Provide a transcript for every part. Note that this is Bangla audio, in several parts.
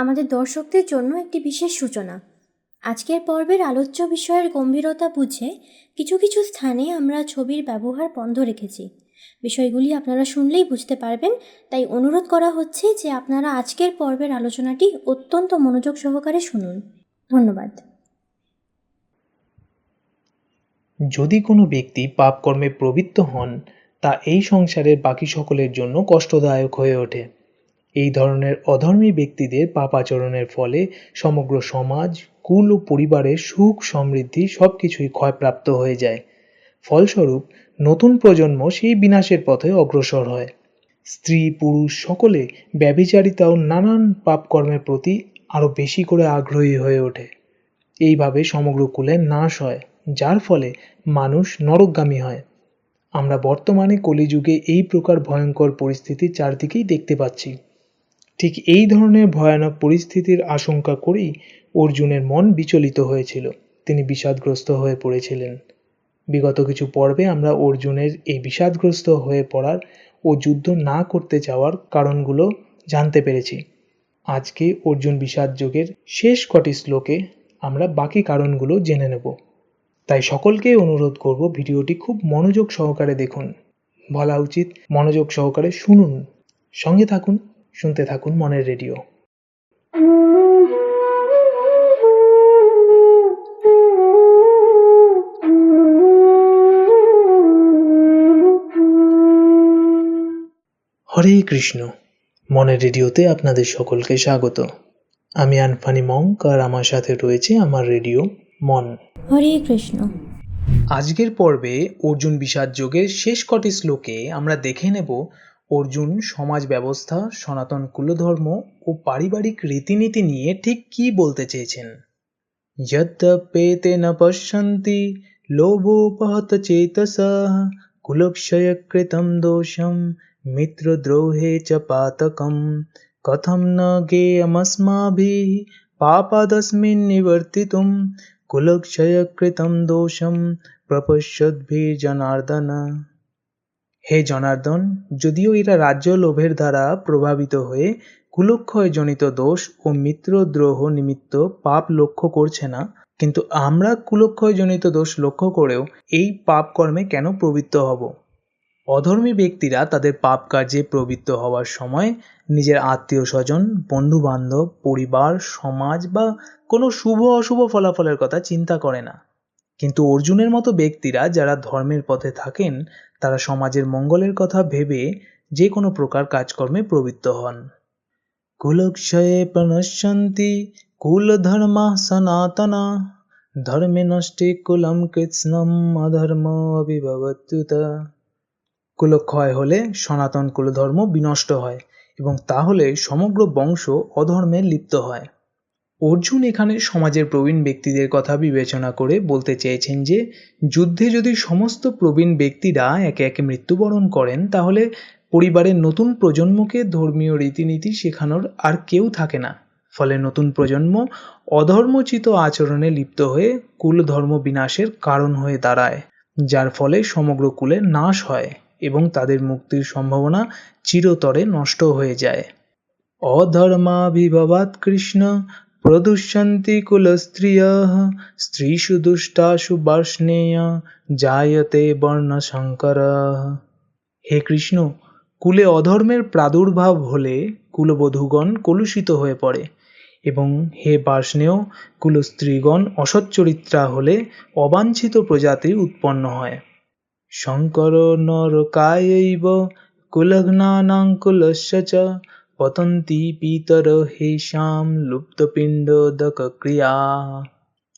আমাদের দর্শকদের জন্য একটি বিশেষ সূচনা। আজকের পর্বের আলোচ্য বিষয়ের গম্ভীরতা বুঝে কিছু কিছু স্থানে আমরা ছবির ব্যবহার বন্ধ রেখেছি। বিষয়গুলি আপনারা শুনলেই বুঝতে পারবেন, তাই অনুরোধ করা হচ্ছে যে আপনারা আজকের পর্বের আলোচনাটি অত্যন্ত মনোযোগ সহকারে শুনুন। ধন্যবাদ। যদি কোনো ব্যক্তি পাপকর্মে প্রবৃত্ত হন, তা এই সংসারের বাকি সকলের জন্য কষ্টদায়ক হয়ে ওঠে। এই ধরনের অধর্মী ব্যক্তিদের পাপাচরণের ফলে সমগ্র সমাজ, কুল ও পরিবারের সুখ সমৃদ্ধি সব কিছুই ক্ষয়প্রাপ্ত হয়ে যায়। ফলস্বরূপ, নতুন প্রজন্ম সেই বিনাশের পথে অগ্রসর হয়। স্ত্রী, পুরুষ সকলে ব্যভিচারিতা ও নানান পাপকর্মের প্রতি আরও বেশি করে আগ্রহী হয়ে ওঠে। এইভাবে সমগ্র কুলের নাশ হয়, যার ফলে মানুষ নরকগামী হয়। আমরা বর্তমানে কলিযুগে এই প্রকার ভয়ঙ্কর পরিস্থিতি চারদিকেই দেখতে পাচ্ছি। ঠিক এই ধরনের ভয়ানক পরিস্থিতির আশঙ্কা করেই অর্জুনের মন বিচলিত হয়েছিল। তিনি বিষাদগ্রস্ত হয়ে পড়েছিলেন। বিগত কিছু পর্বে আমরা অর্জুনের এই বিষাদগ্রস্ত হয়ে পড়ার ও যুদ্ধ না করতে চাওয়ার কারণগুলো জানতে পেরেছি। আজকে অর্জুন বিষাদ যোগের শেষ কটি শ্লোকে আমরা বাকি কারণগুলো জেনে নেব। তাই সকলকে অনুরোধ করব ভিডিওটি খুব মনোযোগ সহকারে দেখুন। বলা উচিত মনোযোগ সহকারে শুনুন। সঙ্গে থাকুন। শুনতে থাকুন মনের রেডিও। হরে কৃষ্ণ মনের রেডিওতে আপনাদের সকলকে স্বাগত। আমি আনফানি মঙ্ক আর আমার সাথে রয়েছে আমার রেডিও মন। হরে কৃষ্ণ। আজকের পর্বে অর্জুন বিষাদ যোগের শেষ কটি শ্লোকে আমরা দেখে নেব অর্জুন, সমাজ ব্যবস্থা, সনাতন কুলধর্ম ও পারিবারিক রীতিনীতি নিয়ে ঠিক কী বলতে চেয়েছেন? যদ্যপেতে ন পশ্যন্তি লোভোপহত চেতসা, কুলক্ষয়কৃতম দোষম মিত্রদ্রোহে চ পাতকম, কথম ন জ্ঞেয়মস্মাভিः পাপাদস্মিन् নিবর্তিতুম, কুলক্ষয়কৃতম দোষম প্রপশ্যদ্ভির্জনার্দন হে জনার্দন, যদিও এরা রাজ্য লোভের দ্বারা প্রভাবিত হয়ে কুলক্ষয়জনিত দোষ ও মিত্রদ্রোহ নিমিত্ত পাপ লক্ষ্য করছে না, কিন্তু আমরা কুলক্ষয়জনিত দোষ লক্ষ্য করেও এই পাপ কর্মে কেন প্রবৃত্ত হব? অধর্মী ব্যক্তিরা তাদের পাপ কার্যে প্রবৃত্ত হওয়ার সময় নিজের আত্মীয় স্বজন বন্ধু বান্ধব পরিবার, সমাজ বা কোনো শুভ অশুভ ফলাফলের কথা চিন্তা করে না। কিন্তু অর্জুনের মতো ব্যক্তিরা যারা ধর্মের পথে থাকেন তারা সমাজের মঙ্গলের কথা ভেবে যে কোনো প্রকার কাজকর্মে প্রবৃত্ত হন। কুলক্ষয়ে প্রণশ্যন্তি কুলধর্মা সনাতনা, ধর্মে নষ্টে কুলম কৃৎস্নম অধর্ম অভিভবত্যুত। কুলক্ষয় হলে সনাতন কুলধর্ম বিনষ্ট হয় এবং তাহলে সমগ্র বংশ অধর্মে লিপ্ত হয়। অর্জুন এখানে সমাজের প্রবীণ ব্যক্তিদের কথা বিবেচনা করে বলতে চেয়েছেন যে, যুদ্ধে যদি সমস্ত প্রবীণ ব্যক্তিরা একে একে মৃত্যুবরণ করেন, তাহলে পরিবারের নতুন প্রজন্মকে ধর্মীয় রীতিনীতি শেখানোর আর কেউ থাকে না। ফলে নতুন প্রজন্ম অধর্মচিত আচরণে লিপ্ত হয়ে কুল ধর্ম বিনাশের কারণ হয়ে দাঁড়ায়, যার ফলে সমগ্র কুলের নাশ হয় এবং তাদের মুক্তির সম্ভাবনা চিরতরে নষ্ট হয়ে যায়। অধর্মাভিভবাৎ কৃষ্ণ প্রদুষ্যন্তি কুলস্ত্রিয়ः স্ত্রীষু দুষ্টাসু বার্ষ্ণেয় জায়তে বর্ণশঙ্করः হে কৃষ্ণ, কুলে অধর্মের প্রাদুর্ভাব হলে কুলবধূগণ কলুষিত হয়ে পড়ে এবং হে বার্ষ্ণেয়, কুলস্ত্রীগণ অসচ্চরিত্রা হলে অবাঞ্ছিত প্রজাতি উৎপন্ন হয়। শঙ্কর নরকায়ৈব, কুলঘ্নানাং কুলস্য চ পতন্তি পিতর হেষাম লুপ্তপিণ্ডদকক্রিয়া।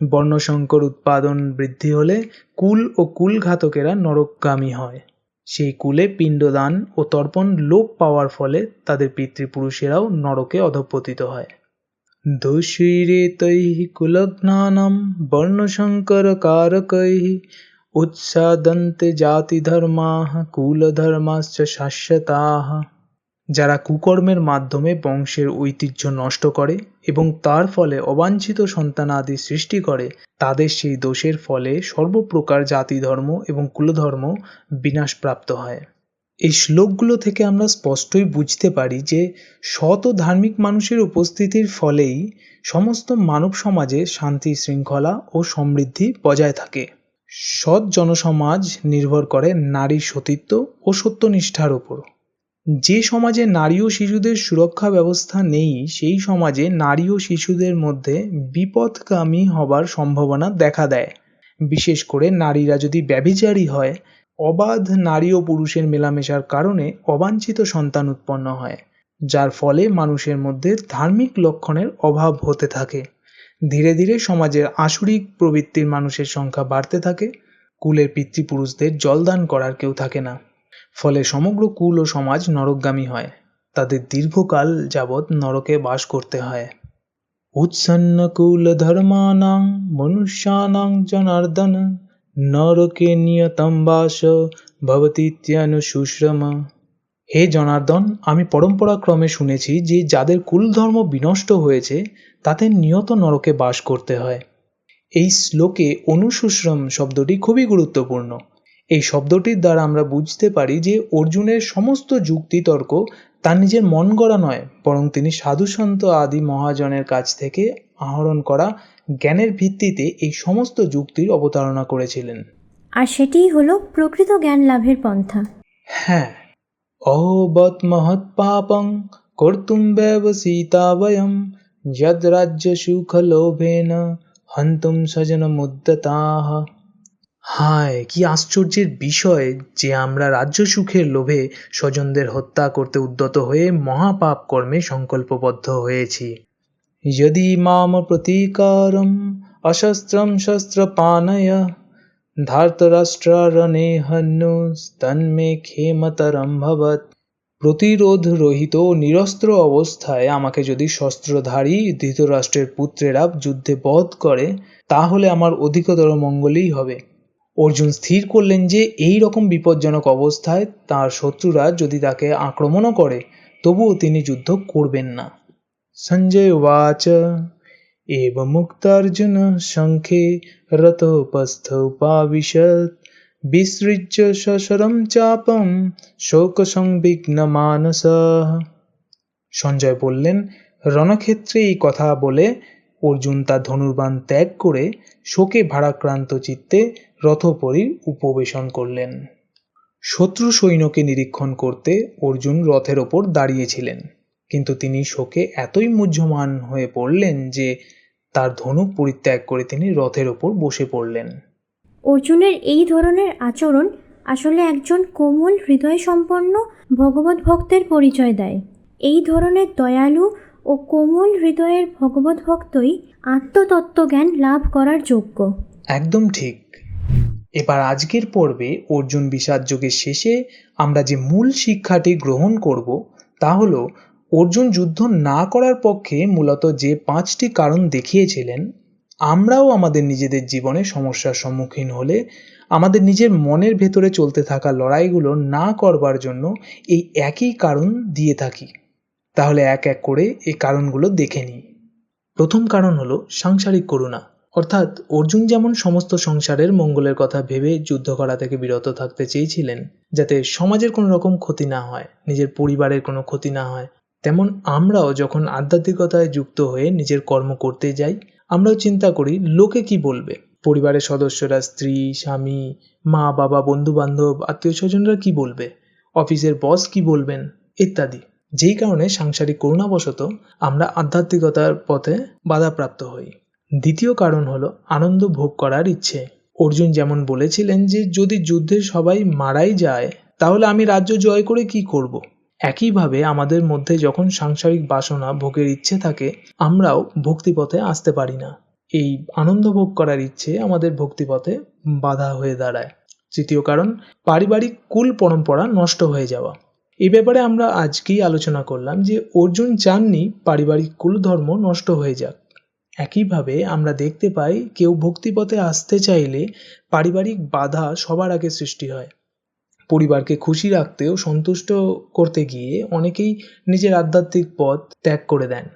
বর্ণসংকর উৎপাদন বৃদ্ধি হলে কুল ও কুলঘাতকেরা নরকগামী হয়। সেই কুলে পিণ্ডদান ও তর্পণ লোপ পাওয়ার ফলে তাদের পিতৃপুরুষেরাও নরকে অধঃপতিত হয়। দোষীরেতৈः বর্ণশঙ্কর বর্ণসংকরকারকৈः উৎসাদন্তে জাতিধর্মাः কুলধর্মাশ্চ শাশ্বতাः যারা কুকর্মের মাধ্যমে বংশের ঐতিহ্য নষ্ট করে এবং তার ফলে অবাঞ্ছিত সন্তানাদি সৃষ্টি করে, তাদের সেই দোষের ফলে সর্বপ্রকার জাতি ধর্ম এবং কুলধর্ম বিনাশপ্রাপ্ত হয়। এই শ্লোকগুলো থেকে আমরা স্পষ্টই বুঝতে পারি যে সৎ ও ধার্মিক মানুষের উপস্থিতির ফলেই সমস্ত মানব সমাজে শান্তি, শৃঙ্খলা ও সমৃদ্ধি বজায় থাকে। সৎ জনসমাজ নির্ভর করে নারীর সতীত্ব ও সত্যনিষ্ঠার উপর। যে সমাজে নারী ও শিশুদের সুরক্ষা ব্যবস্থা নেই, সেই সমাজে নারী ও শিশুদের মধ্যে বিপথগামী হবার সম্ভাবনা দেখা দেয়। বিশেষ করে নারীরা যদি ব্যভিচারী হয়, অবাধ নারী ও পুরুষের মেলামেশার কারণে অবাঞ্ছিত সন্তান উৎপন্ন হয়, যার ফলে মানুষের মধ্যে ধার্মিক লক্ষণের অভাব হতে থাকে। ধীরে ধীরে সমাজের আসরিক প্রবৃত্তির মানুষের সংখ্যা বাড়তে থাকে, কুলের পিতৃপুরুষদের জলদান করার কেউ থাকে না। ফলে সমগ্র কুল ও সমাজ নরকগামী হয়। তাদের দীর্ঘকাল যাবৎ নরকে বাস করতে হয়। উৎসন্ন কুল ধর্মানাং, মনুষ্যানাং জনার্দন, নরকে নিয়তম বাস ভবতীত্যানুশুশ্রম হে জনার্দন, আমি পরম্পরাক্রমে শুনেছি যে যাদের কুলধর্ম বিনষ্ট হয়েছে তাদের নিয়ত নরকে বাস করতে হয়। এই শ্লোকে অনুশুশ্রম শব্দটি খুবই গুরুত্বপূর্ণ। এই শব্দটির দ্বারা আমরা বুঝতে পারি যে অর্জুনের সমস্ত যুক্তিতর্ক তার নিজের মন গড়া নয় বরং তিনি সাধুসন্ত আদি মহাজনের কাছ থেকে আহরণ করা জ্ঞানের ভিত্তিতে এই সমস্ত যুক্তির অবতারণা করেছিলেন। আর সেটিই হলো প্রকৃত জ্ঞান লাভের পন্থা। হ্যাঁ। অহোবৎ মহৎ পাপং কর্তুম ব্যবসিতা বয়ম যদ রাজ্য সুখ লোভেন হন্তুম স্বজন মুদ্যতাহ হায়, কি আশ্চর্যের বিষয় যে আমরা রাজ্য সুখের লোভে স্বজনদের হত্যা করতে উদ্যত হয়ে মহাপাপ কর্মে সংকল্পবদ্ধ হয়েছি। যদি মাম প্রতিকারম অশস্ত্রম শস্ত্রপানয় ধার্তরাষ্ট্রারণে হন্যুস্তন্মে ক্ষেমতরম ভবৎ। প্রতিরোধ রহিত নিরস্ত্র অবস্থায় আমাকে যদি শস্ত্রধারী ধৃতরাষ্ট্রের পুত্রেরা যুদ্ধে বধ করে, তাহলে আমার অধিকতর মঙ্গলই হবে। অর্জুন স্থির করলেন যে এই রকম বিপজ্জনক অবস্থায় তার শত্রুরা যদি তাকে আক্রমণও করে, তবুও তিনি যুদ্ধ করবেন না। সঞ্জয় ওয়াচ এব মুক্তার্জুন শঙ্খে রতোপস্থ উপাবিশত, বিসৃজ্য সশরম চাপম শোক সংবিগ্ন মানস। সঞ্জয় বললেন, রণক্ষেত্রে এই কথা বলে অর্জুন তার ধনুর্বাণ ত্যাগ করে শোকে ভারাক্রান্ত চিত্তে রথোপরি উপবেশন করলেন। শত্রু সৈন্যকে নিরীক্ষণ করতে অর্জুন রথের ওপর দাঁড়িয়েছিলেন। কিন্তু তিনি শোকে এতই মুহ্যমান হয়ে পড়লেন যে তার ধনুক পরিত্যাগ করে তিনি রথের ওপর বসে পড়লেন। অর্জুনের এই ধরনের আচরণ আসলে একজন কোমল হৃদয় সম্পন্ন ভগবত ভক্তের পরিচয় দেয়। এই ধরনের দয়ালু ও কোমল হৃদয়ের ভগবত ভক্তই আত্মতত্ত্বজ্ঞান লাভ করার যোগ্য। একদম ঠিক। এবার আজকের পর্বে অর্জুন বিষাদ যোগের শেষে আমরা যে মূল শিক্ষাটি গ্রহণ করব, তা হল অর্জুন যুদ্ধ না করার পক্ষে মূলত যে পাঁচটি কারণ দেখিয়েছিলেন, আমরাও আমাদের নিজেদের জীবনে সমস্যার সম্মুখীন হলে, আমাদের নিজের মনের ভেতরে চলতে থাকা লড়াইগুলো না করবার জন্য এই একই কারণ দিয়ে থাকি। তাহলে এক এক করে এই কারণগুলো দেখে নিই। প্রথম কারণ হলো সাংসারিক করুণা। অর্থাৎ অর্জুন যেমন সমস্ত সংসারের মঙ্গলের কথা ভেবে যুদ্ধ করা থেকে বিরত থাকতে চেয়েছিলেন, যাতে সমাজের কোনো রকম ক্ষতি না হয়, নিজের পরিবারের কোনো ক্ষতি না হয়, তেমন আমরাও যখন আধ্যাত্মিকতায় যুক্ত হয়ে নিজের কর্ম করতে যাই, আমরাও চিন্তা করি লোকে কি বলবে? পরিবারের সদস্যরা স্ত্রী, স্বামী, মা, বাবা বন্ধু বান্ধব আত্মীয় স্বজনরা কি বলবে? অফিসের বস কি বলবেন? ইত্যাদি। যেই কারণে সাংসারিক করুণাবশত আমরা আধ্যাত্মিকতার পথে বাধাপ্রাপ্ত হই। দ্বিতীয় কারণ হলো আনন্দ ভোগ করার ইচ্ছে। অর্জুন যেমন বলেছিলেন যে, যদি যুদ্ধে সবাই মারাই যায়, তাহলে আমি রাজ্য জয় করে কি করব। একইভাবে আমাদের মধ্যে যখন সাংসারিক বাসনা ভোগের ইচ্ছে থাকে, আমরাও ভক্তিপথে আসতে পারি না। এই আনন্দ ভোগ করার ইচ্ছে আমাদের ভক্তিপথে বাধা হয়ে দাঁড়ায়। তৃতীয় কারণ, পারিবারিক কুল পরম্পরা নষ্ট হয়ে যাওয়া। এই ব্যাপারে আমরা আজকেই আলোচনা করলাম যে অর্জুন চাননি, পারিবারিক কুল ধর্ম নষ্ট হয়ে যাক। একইভাবে আমরা দেখতে পাই কেউ ভক্তিপথে আসতে চাইলে পারিবারিক বাধা সবার আগে সৃষ্টি হয়। পরিবারকে খুশি রাখতে ও সন্তুষ্ট করতে গিয়ে অনেকেই নিজের আধ্যাত্মিক পথ ত্যাগ করে দেন।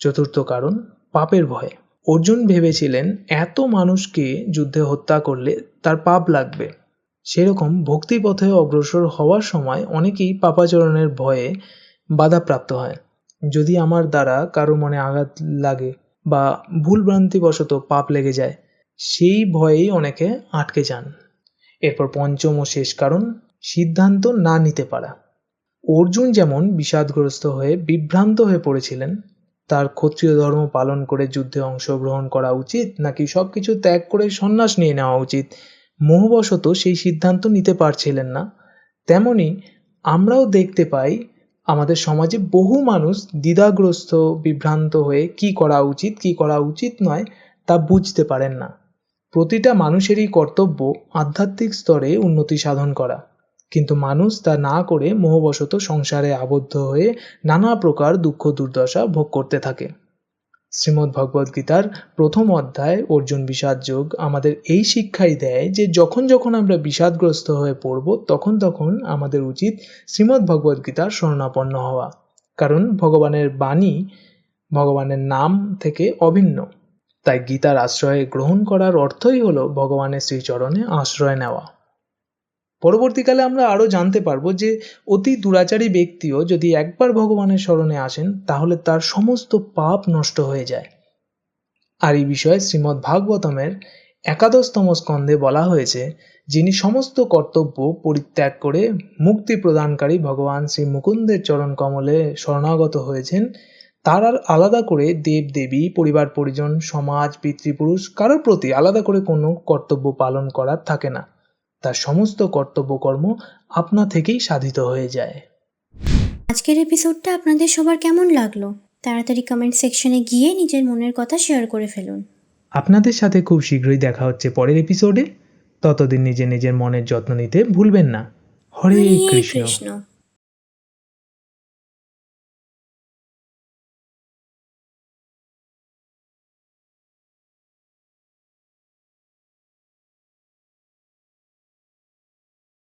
চতুর্থ কারণ, পাপের ভয়। অর্জুন ভেবেছিলেন, এত মানুষকে যুদ্ধে হত্যা করলে তার পাপ লাগবে। সেরকম ভক্তিপথে অগ্রসর হওয়ার সময় অনেকেই পাপাচরণের ভয়ে বাধাপ্রাপ্ত হয়। যদি আমার দ্বারা কারও মনে আঘাত লাগে বা ভুলভ্রান্তিবশত পাপ লেগে যায়, সেই ভয়েই অনেকে আটকে যান। এরপর পঞ্চম ও শেষ কারণ, সিদ্ধান্ত না নিতে পারা। অর্জুন যেমন বিষাদগ্রস্ত হয়ে বিভ্রান্ত হয়ে পড়েছিলেন, তার ক্ষত্রিয় ধর্ম পালন করে যুদ্ধে অংশগ্রহণ করা উচিত, নাকি সব কিছু ত্যাগ করে সন্ন্যাস নিয়ে নেওয়া উচিত মোহবশত সেই সিদ্ধান্ত নিতে পারছিলেন না। তেমনি আমরাও দেখতে পাই, আমাদের সমাজে বহু মানুষ দ্বিধাগ্রস্ত, বিভ্রান্ত হয়ে কি করা উচিত, কি করা উচিত নয় তা বুঝতে পারেন না। প্রতিটা মানুষেরই কর্তব্য আধ্যাত্মিক স্তরে উন্নতি সাধন করা। কিন্তু মানুষ তা না করে মোহবশত সংসারে আবদ্ধ হয়ে নানা প্রকার দুঃখ দুর্দশা ভোগ করতে থাকে। শ্রীমদ্ ভগবদ গীতার প্রথম অধ্যায়, অর্জুন বিষাদ যোগ, আমাদের এই শিক্ষাই দেয় যে যখন যখন আমরা বিষাদগ্রস্ত হয়ে পড়ব, তখন তখন আমাদের উচিত শ্রীমদ্ ভগবদ গীতার শরণাপন্ন হওয়া। কারণ ভগবানের বাণী ভগবানের নাম থেকে অভিন্ন। তাই গীতার আশ্রয় গ্রহণ করার অর্থই হলো ভগবানের শ্রীচরণে আশ্রয় নেওয়া। পরবর্তীকালে আমরা আরও জানতে পারব যে অতি দুরাচারী ব্যক্তিও যদি একবার ভগবানের স্মরণে আসেন, তাহলে তার সমস্ত পাপ নষ্ট হয়ে যায়। আর এই বিষয়ে শ্রীমদ্ ভাগবতমের একাদশতম স্কন্ধে বলা হয়েছে, যিনি সমস্ত কর্তব্য পরিত্যাগ করে মুক্তি প্রদানকারী ভগবান শ্রী মুকুন্দের চরণ কমলে শরণাগত হয়েছেন, তার আর আলাদা করে দেব দেবী পরিবার পরিজন, সমাজ, পিতৃপুরুষ, কারোর প্রতি আলাদা করে কোনো কর্তব্য পালন করার থাকে না। তার সমস্ত কর্তব্যকর্ম আপনা থেকেই সাধিত হয়ে যায়। আজকের এপিসোডটা আপনাদের সবার কেমন লাগল? তাড়াতাড়ি কমেন্ট সেকশনে গিয়ে নিজের মনের কথা শেয়ার করে ফেলুন। আপনাদের সাথে খুব শীঘ্রই দেখা হচ্ছে পরের এপিসোডে ততদিন নিজে নিজের মনের যত্ন নিতে ভুলবেন না। হরে কৃষ্ণ। কৃষ্ণ।